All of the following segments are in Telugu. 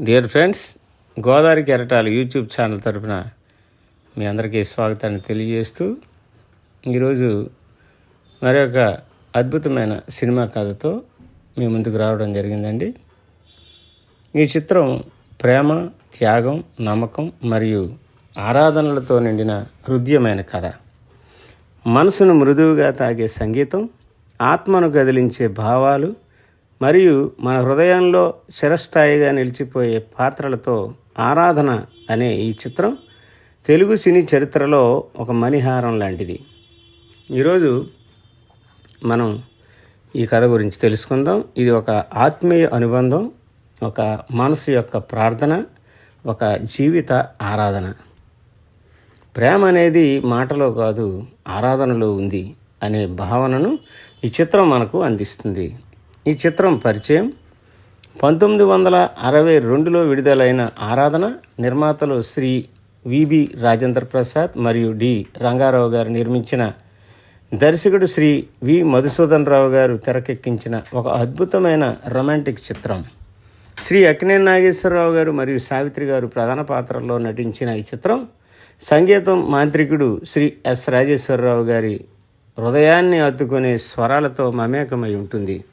డియర్ ఫ్రెండ్స్ గోదావరి కెరటాలు యూట్యూబ్ ఛానల్ తరపున మీ అందరికీ స్వాగతాన్ని తెలియజేస్తూ ఈరోజు మరొక అద్భుతమైన సినిమా కథతో మీ ముందుకు రావడం జరిగిందండి. ఈ చిత్రం ప్రేమ త్యాగం నమ్మకం మరియు ఆరాధనలతో నిండిన హృదయమైన కథ. మనసును మృదువుగా తాగే సంగీతం ఆత్మను కదిలించే భావాలు మరియు మన హృదయంలో చిరస్థాయిగా నిలిచిపోయే పాత్రలతో ఆరాధన అనే ఈ చిత్రం తెలుగు సినీ చరిత్రలో ఒక మణిహారం లాంటిది. ఈరోజు మనం ఈ కథ గురించి తెలుసుకుందాం. ఇది ఒక ఆత్మీయ అనుబంధం ఒక మనసు యొక్క ప్రార్థన ఒక జీవిత ఆరాధన. ప్రేమ అనేది మాటలో కాదు ఆరాధనలో ఉంది అనే భావనను ఈ చిత్రం మనకు అందిస్తుంది. ఈ చిత్రం పరిచయం. పంతొమ్మిది వందల అరవై రెండులో విడుదలైన ఆరాధన నిర్మాతలు శ్రీ విబి రాజేంద్ర ప్రసాద్ మరియు డి రంగారావు గారు నిర్మించిన. దర్శకుడు శ్రీ వి మధుసూదన్ రావు గారు తెరకెక్కించిన ఒక అద్భుతమైన రొమాంటిక్ చిత్రం. శ్రీ అక్కినే నాగేశ్వరరావు గారు మరియు సావిత్రి గారు ప్రధాన పాత్రల్లో నటించిన ఈ చిత్రం. సంగీతం మాంత్రికుడు శ్రీ ఎస్ రాజేశ్వరరావు గారి హృదయాన్ని అత్తుకునే స్వరాలతో మమేకమై ఉంటుంది.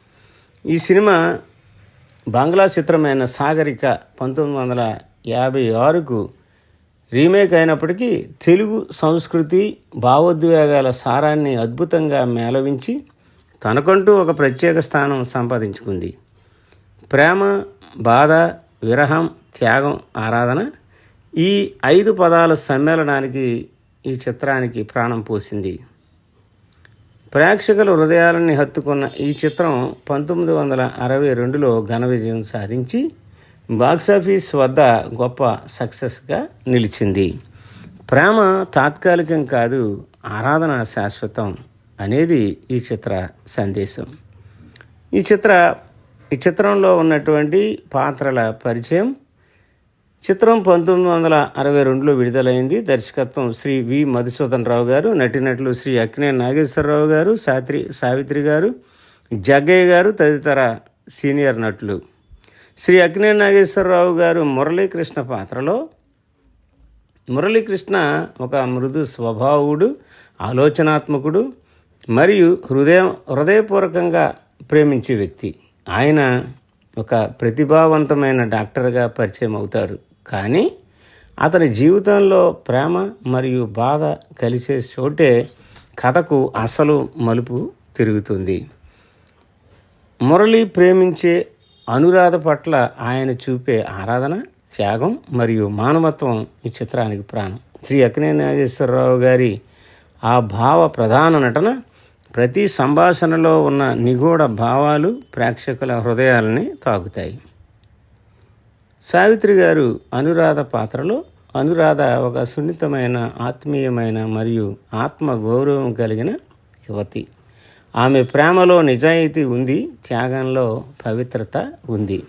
ఈ సినిమా బంగ్లా చిత్రమైన సాగరిక పంతొమ్మిది వందల యాభై ఆరుకు రీమేక్ అయినప్పటికీ తెలుగు సంస్కృతి భావోద్వేగాల సారాన్ని అద్భుతంగా మేళవించి తనకంటూ ఒక ప్రత్యేక స్థానం సంపాదించుకుంది. ప్రేమ బాధ విరహం త్యాగం ఆరాధన ఈ ఐదు పదాల సమ్మేళనానికి ఈ చిత్రానికి ప్రాణం పోసింది. ప్రేక్షకుల హృదయాలని హత్తుకున్న ఈ చిత్రం పంతొమ్మిది వందల అరవై రెండులో ఘన విజయం సాధించి బాక్సాఫీస్ వద్ద గొప్ప సక్సెస్గా నిలిచింది. ప్రేమ తాత్కాలికం కాదు ఆరాధన శాశ్వతం అనేది ఈ చిత్ర సందేశం. ఈ చిత్ర ఈ చిత్రంలో ఉన్నటువంటి పాత్రల పరిచయం చిత్రం పంతొమ్మిది వందల అరవై రెండులో విడుదలైంది. దర్శకత్వం శ్రీ వి. మధుసూదన్ రావు గారు నటినట్లు శ్రీ అక్కినే నాగేశ్వరరావు గారు సాత్రి సావిత్రి గారు జగ్గయ్య గారు తదితర సీనియర్ నటులు. శ్రీ అక్కినే నాగేశ్వరరావు గారు మురళీకృష్ణ పాత్రలో. మురళీకృష్ణ ఒక మృదు స్వభావుడు ఆలోచనాత్మకుడు మరియు హృదయం హృదయపూర్వకంగా ప్రేమించే వ్యక్తి. ఆయన ఒక ప్రతిభావంతమైన డాక్టర్గా పరిచయం అవుతారు కానీ అతని జీవితంలో ప్రేమ మరియు బాధ కలిసే చోటే కథకు అసలు మలుపు తిరుగుతుంది. మురళి ప్రేమించే అనురాధ పట్ల ఆయన చూపే ఆరాధన త్యాగం మరియు మానవత్వం ఈ చిత్రానికి ప్రాణం. శ్రీ అక్కినే నాగేశ్వరరావు గారి ఆ భావ ప్రధాన నటన ప్రతి సంభాషణలో ఉన్న నిగూఢ భావాలు ప్రేక్షకుల హృదయాలని తాకుతాయి. సావిత్రి గారు అనురాధ పాత్రలో అనురాధ ఒక సున్నితమైన ఆత్మీయమైన మరియు ఆత్మ గౌరవం కలిగిన యువతి. ఆమె ప్రేమలో నిజాయితీ ఉంది త్యాగంలో పవిత్రత ఉంది.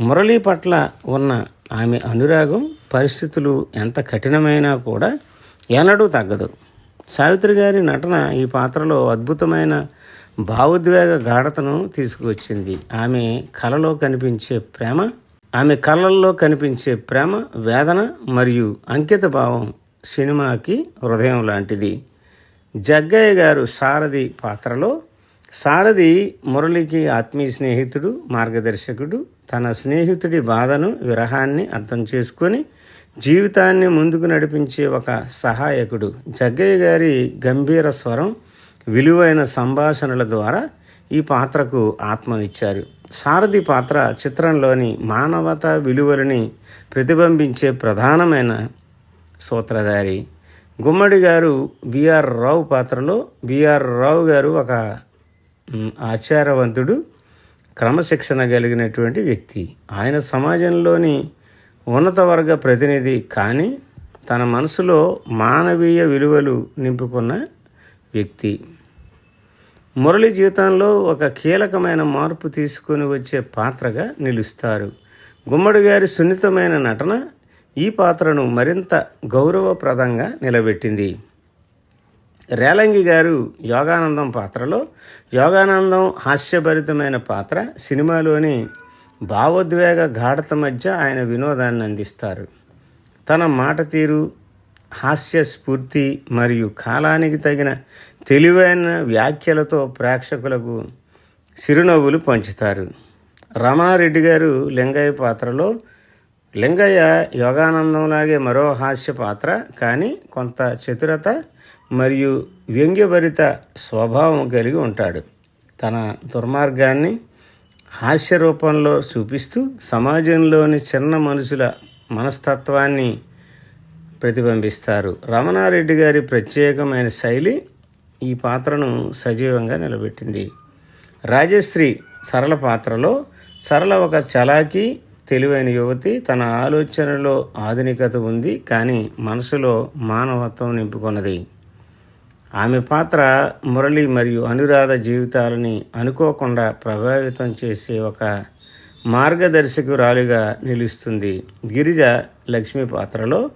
మురళి పట్ల ఉన్న ఆమె అనురాగం పరిస్థితులు ఎంత కఠినమైనా కూడా ఎన్నడూ తగ్గదు. సావిత్రి గారి నటన ఈ పాత్రలో అద్భుతమైన భావోద్వేగ గాఢతను తీసుకువచ్చింది. ఆమె కలలో కనిపించే ప్రేమ ఆమె కళ్ళల్లో కనిపించే ప్రేమ వేదన మరియు అంకిత భావం సినిమాకి హృదయం లాంటిది. జగ్గయ్య గారు సారథి పాత్రలో సారథి మురళికి ఆత్మీయ స్నేహితుడు మార్గదర్శకుడు. తన స్నేహితుడి బాధను విరహాన్ని అర్థం చేసుకొని జీవితాన్ని ముందుకు నడిపించే ఒక సహాయకుడు. జగ్గయ్య గారి గంభీర స్వరం విలువైన సంభాషణల ద్వారా ఈ పాత్రకు ఆత్మనిచ్చారు. సారథి పాత్ర చిత్రంలోని మానవత విలువలని ప్రతిబింబించే ప్రధానమైన సూత్రధారి. గుమ్మడి గారు బిఆర్ రావు పాత్రలో బిఆర్ రావు గారు ఒక ఆచారవంతుడు క్రమశిక్షణ కలిగినటువంటి వ్యక్తి. ఆయన సమాజంలోని ఉన్నత వర్గ ప్రతినిధి కానీ తన మనసులో మానవీయ విలువలు నింపుకున్న వ్యక్తి. మురళి జీవితంలో ఒక కీలకమైన మార్పు తీసుకొని వచ్చే పాత్రగా నిలుస్తారు. గుమ్మడి గారి సున్నితమైన నటన ఈ పాత్రను మరింత గౌరవప్రదంగా నిలబెట్టింది. రేలంగి గారు యోగానందం పాత్రలో యోగానందం హాస్యభరితమైన పాత్ర సినిమాలోని భావోద్వేగ గాఢత మధ్య ఆయన వినోదాన్ని అందిస్తారు. తన మాట తీరు హాస్య స్ఫూర్తి మరియు కాలానికి తగిన తెలివైన వ్యాఖ్యలతో ప్రేక్షకులకు చిరునవ్వులు పంచుతారు. రమణారెడ్డి గారు లింగయ్య పాత్రలో లింగయ్య యోగానందంలాగే మరో హాస్య పాత్ర కానీ కొంత చతురత మరియు వ్యంగ్యభరిత స్వభావం కలిగి ఉంటాడు. తన దుర్మార్గాన్ని హాస్య రూపంలో చూపిస్తూ సమాజంలోని చిన్న మనుషుల మనస్తత్వాన్ని ప్రతిబింబిస్తారు. రమణారెడ్డి గారి ప్రత్యేకమైన శైలి ఈ పాత్రను సజీవంగా నిలబెట్టింది. రాజశ్రీ సరళ పాత్రలో సరళ ఒక చలాకి తెలివైన యువతి తన ఆలోచనలో ఆధునికత ఉంది కానీ మనసులో మానవత్వం నింపుకున్నది. ఆమె పాత్ర మురళి మరియు అనురాధ జీవితాలని అనుకోకుండా ప్రభావితం చేసే ఒక మార్గదర్శకురాలిగా నిలుస్తుంది. గిరిజ లక్ష్మి పాత్రలో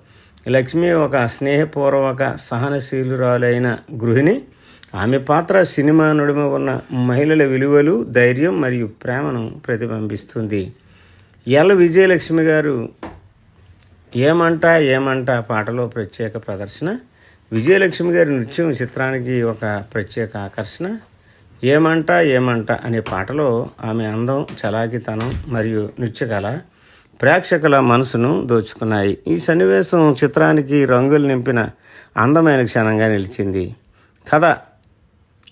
లక్ష్మి ఒక స్నేహపూర్వక సహనశీలురాలైన గృహిణి. ఆమె పాత్ర సినిమా నడుమ ఉన్న మహిళల విలువలు ధైర్యం మరియు ప్రేమను ప్రతిబింబిస్తుంది. ఎల్. విజయలక్ష్మి గారు ఏమంటా ఏమంటా పాటలో ప్రత్యేక ప్రదర్శన. విజయలక్ష్మి గారి నృత్యం చిత్రానికి ఒక ప్రత్యేక ఆకర్షణ. ఏమంటా ఏమంటా అనే పాటలో ఆమె అందం చలాకితనం మరియు నృత్యకళ ప్రేక్షకుల మనసును దోచుకున్నాయి. ఈ సన్నివేశం చిత్రానికి రంగులు నింపిన అందమైన క్షణంగా నిలిచింది. కథ.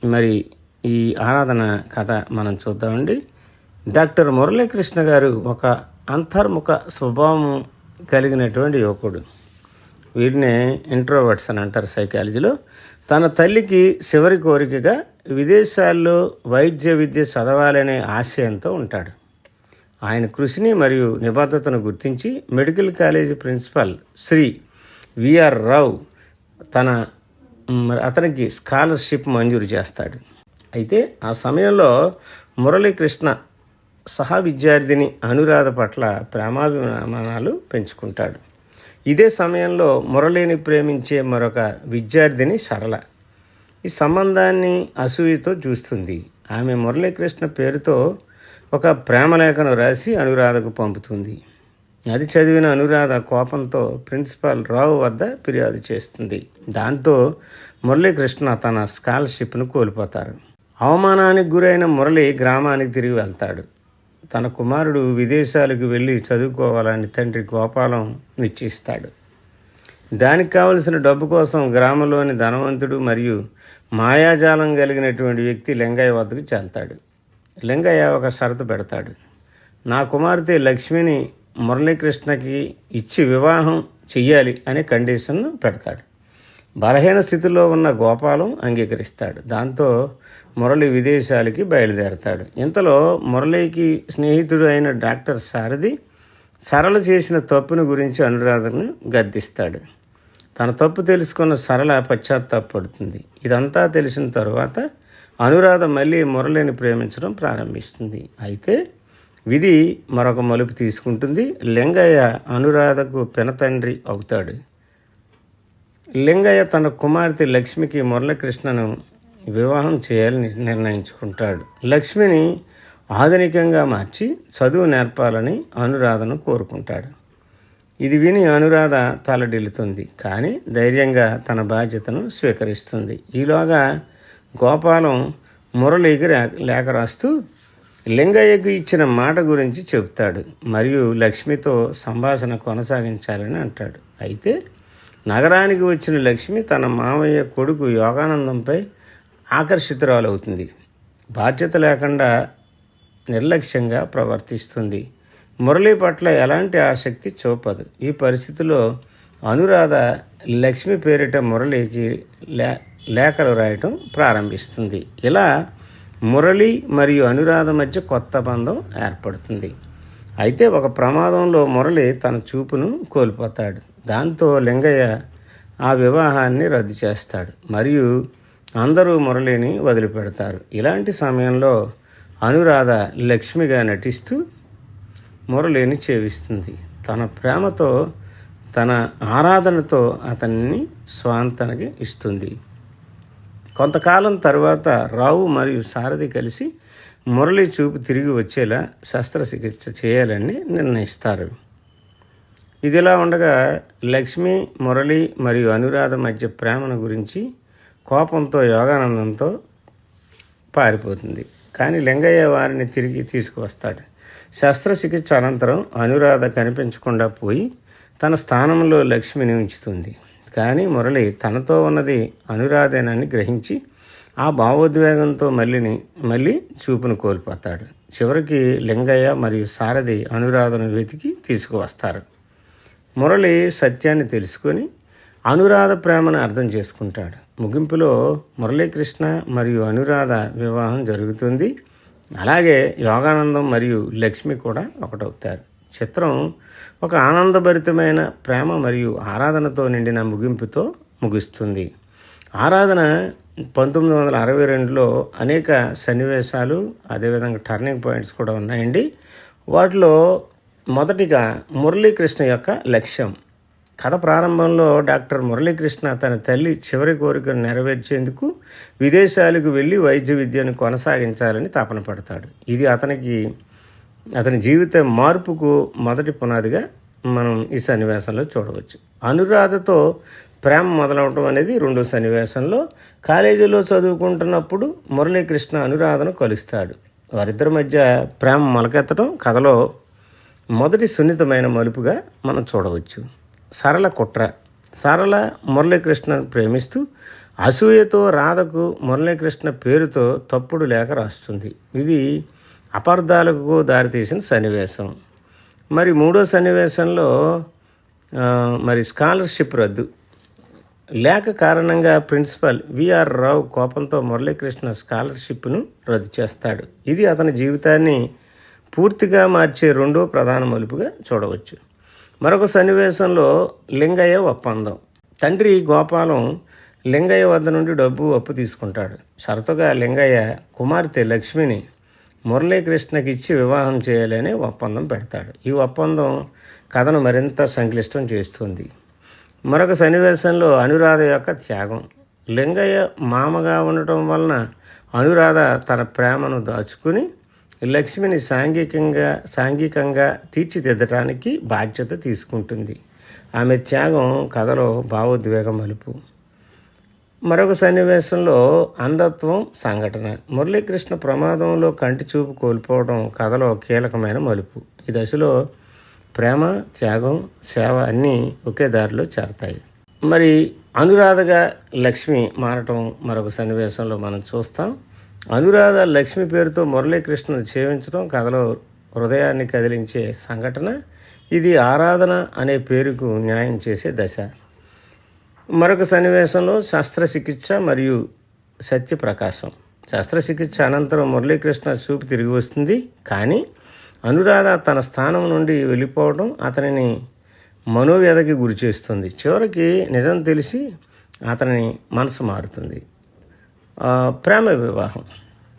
మరి ఈ ఆరాధన కథ మనం చూద్దామండి. డాక్టర్ మురళీకృష్ణ గారు ఒక అంతర్ముఖ స్వభావం కలిగినటువంటి యువకుడు. వీటినే ఇంట్రోవర్ట్స్ అని అంటారు సైకాలజీలో. తన తల్లికి చివరి కోరికగా విదేశాల్లో వైద్య విద్య చదవాలనే ఆశయంతో ఉంటాడు. ఆయన కృషిని మరియు నిబద్ధతను గుర్తించి medical college principal Shri V R Rao తన అతనికి స్కాలర్షిప్ మంజూరు చేస్తాడు. అయితే ఆ సమయంలో మురళీకృష్ణ సహ విద్యార్థిని అనురాధ పట్ల ప్రేమాభిమానాలు పెంచుకుంటాడు. ఇదే సమయంలో మురళిని ప్రేమించే మరొక విద్యార్థిని సరళ. ఈ సంబంధాన్ని అసూయతో చూస్తుంది. ఆమె మురళీకృష్ణ పేరుతో ఒక ప్రేమలేఖను రాసి అనురాధకు పంపుతుంది. అది చదివిన అనురాధ కోపంతో ప్రిన్సిపాల్ రావు వద్ద ఫిర్యాదు చేస్తుంది. దాంతో మురళీకృష్ణ తన స్కాలర్షిప్ను కోల్పోతారు. అవమానానికి గురైన మురళి గ్రామానికి తిరిగి వెళ్తాడు. తన కుమారుడు విదేశాలకు వెళ్ళి చదువుకోవాలని తండ్రి గోపాలం నిశ్చయిస్తాడు. దానికి కావలసిన డబ్బు కోసం గ్రామంలోని ధనవంతుడు మరియు మాయాజాలం కలిగినటువంటి వ్యక్తి లింగయ్య వద్దకు చేల్తాడు లింగయ్య ఒక షరతు పెడతాడు. నా కుమార్తె లక్ష్మిని మురళీకృష్ణకి ఇచ్చి వివాహం చెయ్యాలి అనే కండిషన్ పెడతాడు. బలహీన స్థితిలో ఉన్న గోపాలం అంగీకరిస్తాడు. దాంతో మురళి విదేశాలకి బయలుదేరతాడు. ఇంతలో మురళికి స్నేహితుడు అయిన డాక్టర్ సారథి సరళ చేసిన తప్పును గురించి అనురాధను గద్దిస్తాడు. తన తప్పు తెలుసుకున్న సరళ పశ్చాత్తాపడుతుంది ఇదంతా తెలిసిన తరువాత అనురాధ మళ్ళీ మురళిని ప్రేమించడం ప్రారంభిస్తుంది. అయితే విధి మరొక మలుపు తీసుకుంటుంది. లింగయ్య అనురాధకు పినతండ్రి అవుతాడు. లింగయ్య తన కుమార్తె లక్ష్మికి మురళకృష్ణను వివాహం చేయాలని నిర్ణయించుకుంటాడు. లక్ష్మిని ఆధునికంగా మార్చి చదువు నేర్పాలని అనురాధను కోరుకుంటాడు. ఇది విని అనురాధ తలడిల్లుతుంది. కానీ ధైర్యంగా తన బాధ్యతను స్వీకరిస్తుంది. ఈలోగా గోపాలం మురళికి లేఖ రాస్తూ లింగయ్యకు ఇచ్చిన మాట గురించి చెబుతాడు. మరియు లక్ష్మితో సంభాషణ కొనసాగించాలని అంటాడు. అయితే నగరానికి వచ్చిన లక్ష్మి తన మామయ్య కొడుకు యోగానందంపై ఆకర్షితురాలవుతుంది. బాధ్యత లేకుండా నిర్లక్ష్యంగా ప్రవర్తిస్తుంది. మురళి పట్ల ఎలాంటి ఆసక్తి చూపదు. ఈ పరిస్థితిలో అనురాధ లక్ష్మి పేరిట మురళికి లే లేఖలు రాయటం ప్రారంభిస్తుంది. ఇలా మురళి మరియు అనురాధ మధ్య కొత్త బంధం ఏర్పడుతుంది. అయితే ఒక ప్రమాదంలో మురళి తన చూపును కోల్పోతాడు. దాంతో లింగయ్య ఆ వివాహాన్ని రద్దు చేస్తాడు. మరియు అందరూ మురళిని వదిలిపెడతారు. ఇలాంటి సమయంలో అనురాధ లక్ష్మిగా నటిస్తూ మురళిని చేవిస్తుంది తన ప్రేమతో తన ఆరాధనతో అతన్ని స్వాంతనకి ఇస్తుంది. కొంతకాలం తర్వాత రావు మరియు సారథి కలిసి మురళి చూపు తిరిగి వచ్చేలా శస్త్రచికిత్స చేయాలని నిర్ణయిస్తారు. ఇదిలా ఉండగా లక్ష్మి మురళి మరియు అనురాధ మధ్య ప్రేమను గురించి కోపంతో యోగానందంతో పారిపోతుంది. కానీ లింగయ్య వారిని తిరిగి తీసుకువస్తాడు. శస్త్రచికిత్స అనంతరం అనురాధ కనిపించకుండా పోయి తన స్థానంలో లక్ష్మిని ఉంచుతుంది. కానీ మురళి తనతో ఉన్నది అనురాధేనని గ్రహించి ఆ భావోద్వేగంతో మళ్ళీని మళ్ళీ చూపును కోల్పోతాడు. చివరికి లింగయ్య మరియు సారథి అనురాధను వెతికి తీసుకువస్తారు. మురళి సత్యాన్ని తెలుసుకొని అనురాధ ప్రేమను అర్థం చేసుకుంటాడు. ముగింపులో మురళీకృష్ణ మరియు అనురాధ వివాహం జరుగుతుంది. అలాగే యోగానందం మరియు లక్ష్మి కూడా ఒకటవుతారు. చిత్రం ఒక ఆనందభరితమైన ప్రేమ మరియు ఆరాధనతో నిండిన ముగింపుతో ముగుస్తుంది. ఆరాధన పంతొమ్మిది వందల అరవై రెండులో అనేక సన్నివేశాలు అదేవిధంగా టర్నింగ్ పాయింట్స్ కూడా ఉన్నాయండి. వాటిలో మొదటిగా మురళీకృష్ణ యొక్క లక్ష్యం. కథ ప్రారంభంలో డాక్టర్ మురళీకృష్ణ తన తల్లి చివరి కోరికను నెరవేర్చేందుకు విదేశాలకు వెళ్ళి వైద్య విద్యను కొనసాగించాలని తపన పడతాడు. ఇది అతనికి అతని జీవిత మార్పుకు మొదటి పునాదిగా మనం ఈ సన్నివేశంలో చూడవచ్చు. అనురాధతో ప్రేమ మొదలవటం అనేది రెండో సన్నివేశంలో కాలేజీలో చదువుకుంటున్నప్పుడు మురళీకృష్ణ అనురాధను కలుస్తాడు. వారిద్దరి మధ్య ప్రేమ మొలకెత్తడం కథలో మొదటి సున్నితమైన మలుపుగా మనం చూడవచ్చు. సరళ కుట్ర. సరళ మురళీకృష్ణను ప్రేమిస్తూ అసూయతో రాధకు మురళీకృష్ణ పేరుతో తప్పుడు లేఖ రాస్తుంది. ఇది అపార్థాలకు దారితీసిన సన్నివేశం. మరి మూడో సన్నివేశంలో మరి స్కాలర్షిప్ రద్దు. లేఖ కారణంగా ప్రిన్సిపల్ విఆర్ రావు కోపంతో మురళీకృష్ణ స్కాలర్షిప్ను రద్దు చేస్తాడు. ఇది అతని జీవితాన్ని పూర్తిగా మార్చే రెండో ప్రధాన మలుపుగా చూడవచ్చు. మరొక సన్నివేశంలో లింగయ్య ఒప్పందం. తండ్రి గోపాలం లింగయ్య వద్ద నుండి డబ్బు అప్పు తీసుకుంటాడు. షరతుగా లింగయ్య కుమార్తె లక్ష్మిని మురళీకృష్ణకి ఇచ్చి వివాహం చేయాలని ఒప్పందం పెడతాడు. ఈ ఒప్పందం కథను మరింత సంక్లిష్టం చేస్తుంది. మరొక సన్నివేశంలో అనురాధ యొక్క త్యాగం. లింగయ్య మామగా ఉండటం వలన అనురాధ తన ప్రేమను దాచుకుని లక్ష్మిని సాంఘికంగా సాంఘికంగా తీర్చిదిద్దటానికి బాధ్యత తీసుకుంటుంది. ఆమె త్యాగం కథలో భావోద్వేగ మలుపు. మరొక సన్నివేశంలో అంధత్వం సంఘటన. మురళీకృష్ణ ప్రమాదంలో కంటి చూపు కోల్పోవడం కథలో కీలకమైన మలుపు. ఈ దశలో ప్రేమ త్యాగం సేవ అన్నీ ఒకే దారిలో చేరతాయి. మరి అనురాధగా లక్ష్మి మారటం మరొక సన్నివేశంలో మనం చూస్తాం. అనురాధ లక్ష్మి పేరుతో మురళీకృష్ణ సేవించడం కథలో హృదయాన్ని కదిలించే సంఘటన. ఇది ఆరాధన అనే పేరుకు న్యాయం చేసే దశ. మరొక సన్నివేశంలో శస్త్రచికిత్స మరియు సత్యప్రకాశం. శస్త్రచికిత్స అనంతరం మురళీకృష్ణ చూపు తిరిగి వస్తుంది. కానీ అనురాధ తన స్థానం నుండి వెళ్ళిపోవడం అతనిని మనోవ్యధకి గురి చేస్తుంది. చివరికి నిజం తెలిసి అతని మనసు మారుతుంది. ప్రేమ వివాహం.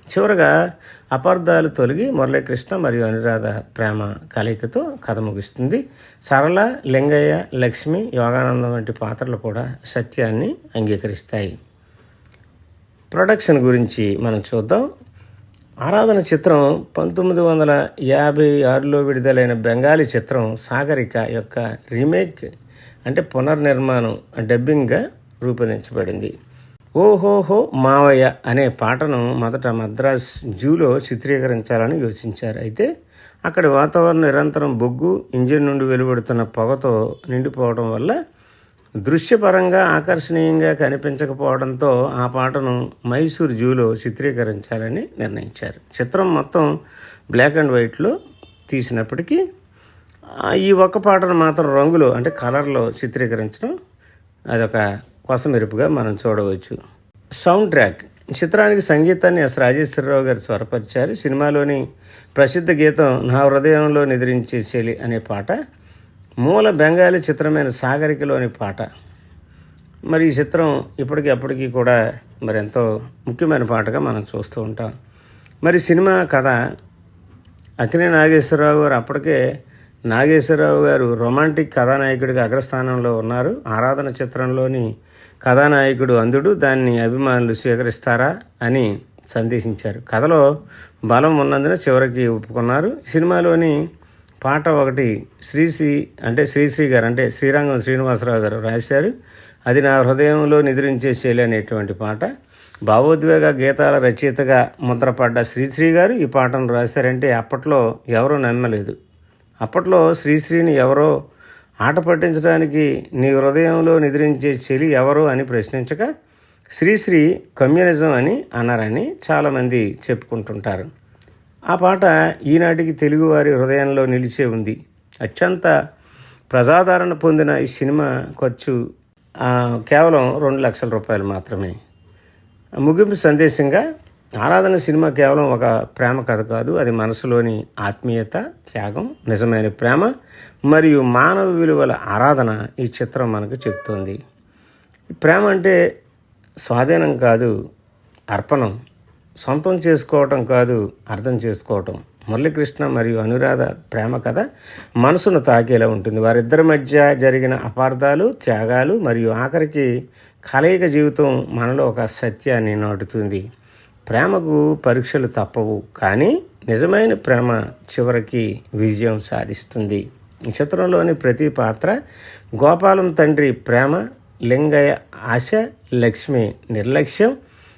చివరగా అపార్థాలు తొలగి మురళీకృష్ణ మరియు అనురాధ ప్రేమ కలయికతో కథ ముగుస్తుంది. సరళ లింగయ్య లక్ష్మి యోగానందం వంటి పాత్రలు కూడా సత్యాన్ని అంగీకరిస్తాయి. ప్రొడక్షన్ గురించి మనం చూద్దాం. ఆరాధన చిత్రం పంతొమ్మిది వందల యాభై ఆరులో విడుదలైన బెంగాలీ చిత్రం సాగరిక యొక్క రీమేక్ అంటే పునర్నిర్మాణం డబ్బింగ్గా రూపొందించబడింది. ఓహోహో మావయ్య అనే పాటను మొదట మద్రాస్ జూలో చిత్రీకరించాలని యోచించారు. అయితే అక్కడి వాతావరణం నిరంతరం బొగ్గు ఇంజిన్ నుండి వెలువడుతున్న పొగతో నిండిపోవడం వల్ల దృశ్యపరంగా ఆకర్షణీయంగా కనిపించకపోవడంతో ఆ పాటను మైసూర్ జూలో చిత్రీకరించాలని నిర్ణయించారు. చిత్రం మొత్తం బ్లాక్ అండ్ వైట్లో తీసినప్పటికీ ఈ ఒక్క పాటను మాత్రం రంగులో అంటే కలర్లో చిత్రీకరించడం అదొక కొసమెరుపుగా మనం చూడవచ్చు. Sound track. చిత్రానికి సంగీతాన్ని ఎస్ రాజేశ్వరరావు గారు స్వరపరిచారు. సినిమాలోని ప్రసిద్ధ గీతం నా హృదయంలో నిద్రించే చెలి అనే పాట. మూల బెంగాలీ చిత్రమైన సాగరికలోని పాట. మరి ఈ చిత్రం ఇప్పటికి అప్పటికి కూడా మరి ఎంతో ముఖ్యమైన పాటగా మనం చూస్తూ ఉంటాం. మరి సినిమా కథ. అక్కినే నాగేశ్వరరావు గారు అప్పటికే నాగేశ్వరరావు గారు రొమాంటిక్ కథానాయకుడిగా అగ్రస్థానంలో ఉన్నారు. ఆరాధన చిత్రంలోని కథానాయకుడు అందుడు దాన్ని అభిమానులు స్వీకరిస్తారా అని సందేశించారు. కథలో బలం ఉన్నందున చివరికి ఒప్పుకున్నారు. సినిమాలోని పాట ఒకటి శ్రీశ్రీ అంటే శ్రీశ్రీ గారు అంటే శ్రీరంగం శ్రీనివాసరావు గారు రాశారు. అది నా హృదయంలో నిద్రించే శైలి అనేటువంటి పాట. భావోద్వేగ గీతాల రచయితగా ముద్రపడ్డ శ్రీశ్రీ గారు ఈ పాటను రాశారంటే అప్పట్లో ఎవరూ నమ్మలేదు. అప్పట్లో శ్రీశ్రీని ఎవరో ఆట పట్టించడానికి నీ హృదయంలో నిద్రించే చెలి ఎవరు అని ప్రశ్నించక శ్రీశ్రీ కమ్యూనిజం అని అన్నారని చాలామంది చెప్పుకుంటుంటారు. ఆ పాట ఈనాటికి తెలుగువారి హృదయంలో నిలిచే ఉంది. అత్యంత ప్రజాదరణ పొందిన ఈ సినిమా ఖర్చు కేవలం రెండు లక్షల రూపాయలు మాత్రమే. ముగింపు సందేశంగా ఆరాధన సినిమా కేవలం ఒక ప్రేమ కథ కాదు అది మనసులోని ఆత్మీయత త్యాగం నిజమైన ప్రేమ మరియు మానవ విలువల ఆరాధన ఈ చిత్రం మనకు చెప్తుంది. ప్రేమ అంటే స్వాధీనం కాదు అర్పణం. సొంతం చేసుకోవటం కాదు అర్థం చేసుకోవటం. మురళీకృష్ణ మరియు అనురాధ ప్రేమ కథ మనసును తాకేలా ఉంటుంది. వారిద్దరి మధ్య జరిగిన అపార్థాలు త్యాగాలు మరియు ఆఖరికి కలయిక జీవితం మనలో ఒక సత్యాన్ని నాటుతుంది. ప్రేమకు పరీక్షలు తప్పవు కానీ నిజమైన ప్రేమ చివరికి విజయం సాధిస్తుంది. ఈ చిత్రంలోని ప్రతి పాత్ర గోపాలం తండ్రి ప్రేమ లింగయ్య ఆశ లక్ష్మి నిర్లక్ష్యం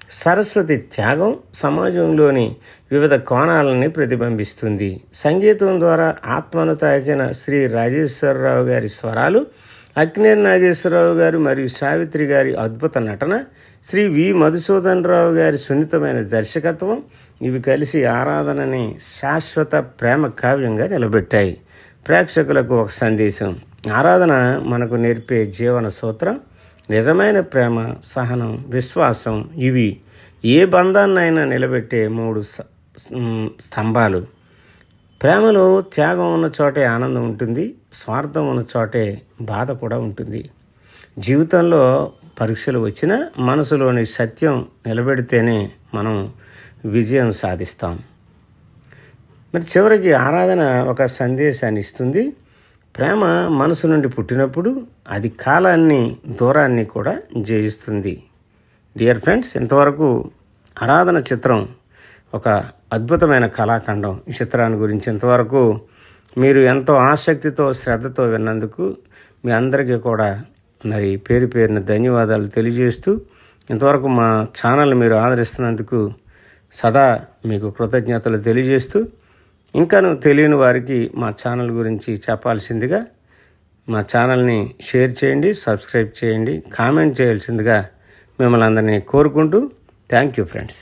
సరస్వతి త్యాగం సమాజంలోని వివిధ కోణాలని ప్రతిబింబిస్తుంది. సంగీతం ద్వారా ఆత్మను తాకిన శ్రీ రాజేశ్వరరావు గారి స్వరాలు అక్నేర్ నాగేశ్వరరావు గారు మరియు సావిత్రి గారి అద్భుత నటన శ్రీ వి మధుసూదన్ రావు గారి సున్నితమైన దర్శకత్వం ఇవి కలిసి ఆరాధనని శాశ్వత ప్రేమ కావ్యంగా నిలబెట్టాయి. ప్రేక్షకులకు ఒక సందేశం. ఆరాధన మనకు నేర్పే జీవన సూత్రం నిజమైన ప్రేమ సహనం విశ్వాసం ఇవి. ఏ బంధాన్నైనా నిలబెట్టే మూడు స- స్తంభాలు. ప్రేమలో త్యాగం ఉన్న చోటే ఆనందం ఉంటుంది స్వార్థం ఉన్న చోటే బాధ కూడా ఉంటుంది. జీవితంలో పరీక్షలు వచ్చినా మనసులోని సత్యం నిలబెడితేనే మనం విజయం సాధిస్తాం. మరి చివరికి ఆరాధన ఒక సందేశాన్ని ఇస్తుంది. ప్రేమ మనసు నుండి పుట్టినప్పుడు అది కాలాన్ని దూరాన్ని కూడా జయిస్తుంది. డియర్ ఫ్రెండ్స్ ఇంతవరకు ఆరాధన చిత్రం ఒక అద్భుతమైన కళాఖండం. ఈ చిత్రాన్ని గురించి ఇంతవరకు మీరు ఎంతో ఆసక్తితో శ్రద్ధతో విన్నందుకు మీ అందరికీ కూడా మరి పేరు పేరున ధన్యవాదాలు తెలియజేస్తూ ఇంతవరకు మా ఛానల్ మీరు ఆదరిస్తున్నందుకు సదా మీకు కృతజ్ఞతలు తెలియజేస్తూ ఇంకాను తెలియని వారికి మా ఛానల్ గురించి చెప్పాల్సిందిగా మా ఛానల్ని షేర్ చేయండి సబ్స్క్రైబ్ చేయండి కామెంట్ చేయాల్సిందిగా మిమ్మల్ని అందరినీ కోరుకుంటూ థ్యాంక్ యూ ఫ్రెండ్స్.